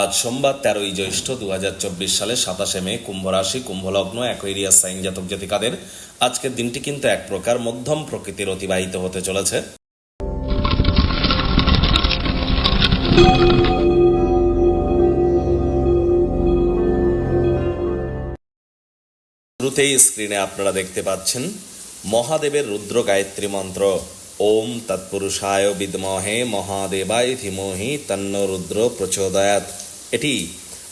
আজ সোমবার তেরোই জ্যৈষ্ঠ দু হাজার চব্বিশ সালে সাতাশে মে কুম্ভ রাশি কুম্ভলগ্ন অ্যাকোয়েরিয়াস সাইন জাতক জাতিকাদের আজকের দিনটি কিন্তু এক প্রকার মধ্যম প্রকৃতির অতিবাহিত হতে চলেছে। শুরুতেই স্ক্রিনে আপনারা দেখতে পাচ্ছেন মহাদেবের রুদ্র গায়ত্রী মন্ত্র। ওম তৎপুরুষায় বিদমহে মহাদেবায় ধীমহি তন্ন রুদ্র প্রচোদয়াত এটি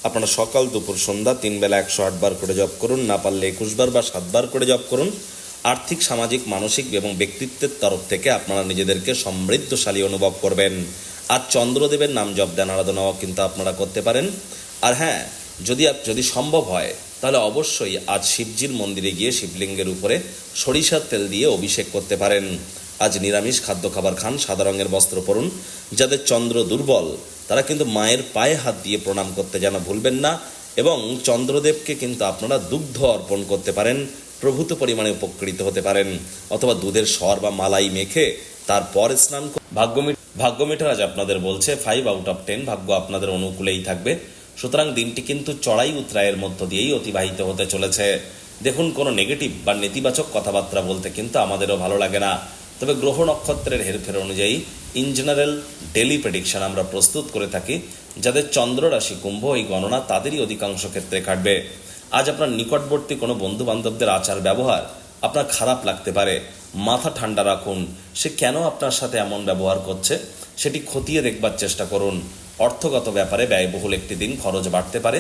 আপনারা সকাল, দুপুর, সন্ধ্যা, তিন বেলা একশো আটবার করে জপ করুন, না পারলে একুশবার বা সাতবার করে জপ করুন। আর্থিক, সামাজিক, মানসিক এবং ব্যক্তিত্বের তরফ থেকে আপনারা নিজেদেরকে সমৃদ্ধশালী অনুভব করবেন। আর চন্দ্রদেবের নাম জপ দেন আরাধনাও কিন্তু আপনারা করতে পারেন। আর হ্যাঁ যদি যদি সম্ভব হয়, তাহলে অবশ্যই আজ শিবজির মন্দিরে গিয়ে শিবলিঙ্গের উপরে সরিষার তেল দিয়ে অভিষেক করতে পারেন। আজ নিরামিষ খাদ্য খাবার খান, সাদা রঙের বস্ত্র পরুন। যাদের চন্দ্র দুর্বল, তারা কিন্তু মায়ের পায়ে হাত দিয়ে প্রণাম করতে যেন ভুলবেন না এবং চন্দ্রদেবকে কিন্তু আপনারা দুগ্ধ অর্পণ করতে পারেন, প্রভূত পরিমাণে উপকৃত হতে পারেন। অথবা দুধের স্বর বা মালাই মেখে তারপর স্নান ক- ভাগ্যমি ভাগ্যমিটার আজ আপনাদের বলছে ফাইভ আউট অফ টেন ভাগ্য আপনাদের অনুকূলেই থাকবে। সুতরাং দিনটি কিন্তু চড়াই উত্রায়ের মধ্য দিয়েই অতিবাহিত হতে চলেছে। দেখুন কোনো নেগেটিভ বা নেতিবাচক কথাবার্তা বলতে কিন্তু আমাদেরও ভালো লাগে না। তবে গ্রহ নক্ষত্রের হেরফের অনুযায়ী ইন জেনারেল ডেলি প্রেডিকশন আমরা প্রস্তুত করে থাকি, যাদের চন্দ্র রাশি কুম্ভ এই গণনা তাদেরই অধিকাংশ ক্ষেত্রে কাটবে। আজ আপনার নিকটবর্তী কোনো বন্ধু বান্ধবদের আচার ব্যবহার আপনার খারাপ লাগতে পারে, মাথা ঠান্ডা রাখুন, সে কেন আপনার সাথে এমন ব্যবহার করছে, সেটি খতিয়ে দেখবার চেষ্টা করুন। অর্থগত ব্যাপারে ব্যয়বহুল একটি দিন খরচ বাড়তে পারে,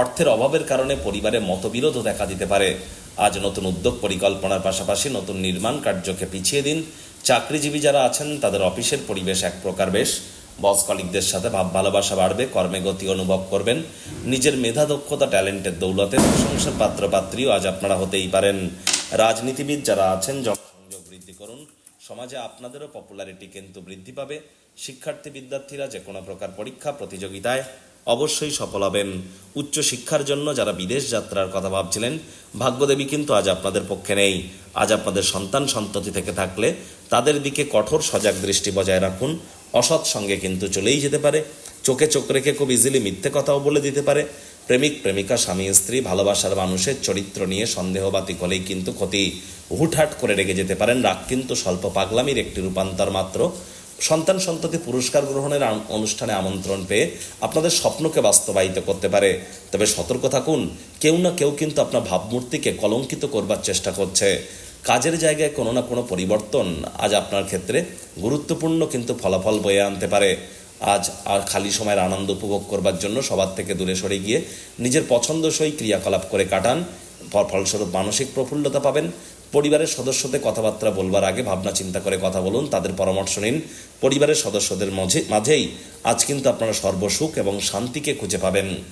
অর্থের অভাবের কারণে পরিবারে মতবিরোধও দেখা দিতে পারে। আজ নতুন উদ্যোগ পরিকল্পনার পাশাপাশি নতুন নির্মাণ কার্যকে পিছিয়ে দিন। চাকরিজীবী যারা আছেন, তাদের অফিসের পরিবেশ এক প্রকার বেশ। বস কলিকদের সাথে ভাব ভালোবাসা বাড়বে, কর্মে গতি অনুভব করবেন। নিজের মেধা, দক্ষতা, ট্যালেন্টের দৌলতে প্রশংসার পাত্র, পাত্রীও আজ আপনারা হতেই পারেন। রাজনীতিবিদ যারা আছেন, জনসংযোগ বৃদ্ধি করুন। সমাজে আপনাদেরও পপুলারিটি কিন্তু বৃদ্ধি পাবে। শিক্ষার্থী, বিদ্যার্থীরা যে কোনো প্রকার পরীক্ষা, প্রতিযোগিতায় অবশ্যই সফল হবেন। উচ্চ শিক্ষার জন্য যারা বিদেশ যাত্রার কথা ভাবছিলেন, ভাগ্যদেবী কিন্তু আজ আপনাদের পক্ষে নেই। আজ আপনাদের সন্তান সন্ততি থেকে থাকলে তাদের দিকে কঠোর সজাগ দৃষ্টি বজায় রাখুন। অসৎ সঙ্গে কিন্তু চলেই যেতে পারে। চোখে চোখ রেখে খুব ইজিলি মিথ্যে কথাও বলে দিতে পারে। প্রেমিক, প্রেমিকা, স্বামী, স্ত্রী, ভালোবাসার মানুষের চরিত্র নিয়ে সন্দেহবাতিক হলেই কিন্তু ক্ষতি। হুটহাট করে রেগে যেতে পারেন। রাগ কিন্তু স্বল্প পাগলামির একটি রূপান্তর মাত্র। সন্তান সন্ততি পুরস্কার গ্রহণের অনুষ্ঠানে আমন্ত্রণ পেয়ে আপনাদের স্বপ্নকে বাস্তবায়িত করতে পারে। তবে সতর্ক থাকুন, কেউ না কেউ কিন্তু আপনার ভাবমূর্তিকে কলঙ্কিত করবার চেষ্টা করছে। কাজের জায়গায় কোনো না কোনো পরিবর্তন আজ আপনার ক্ষেত্রে গুরুত্বপূর্ণ কিন্তু ফলাফল বয়ে আনতে পারে। আজ আর খালি সময়ের আনন্দ উপভোগ করবার জন্য সবার থেকে দূরে সরে গিয়ে নিজের পছন্দসই ক্রিয়াকলাপ করে কাটান। ফলস্বরূপ মানসিক প্রফুল্লতা পাবেন। পরিবারের সদস্যদের কথাবার্তা বলবার আগে ভাবনা চিন্তা করে কথা বলুন, তাদের পরামর্শ নিন। পরিবারের সদস্যদের মাঝে মাঝেই আজ কিন্তু আপনারা সর্বসুখ এবং শান্তিকে খুঁজে পাবেন।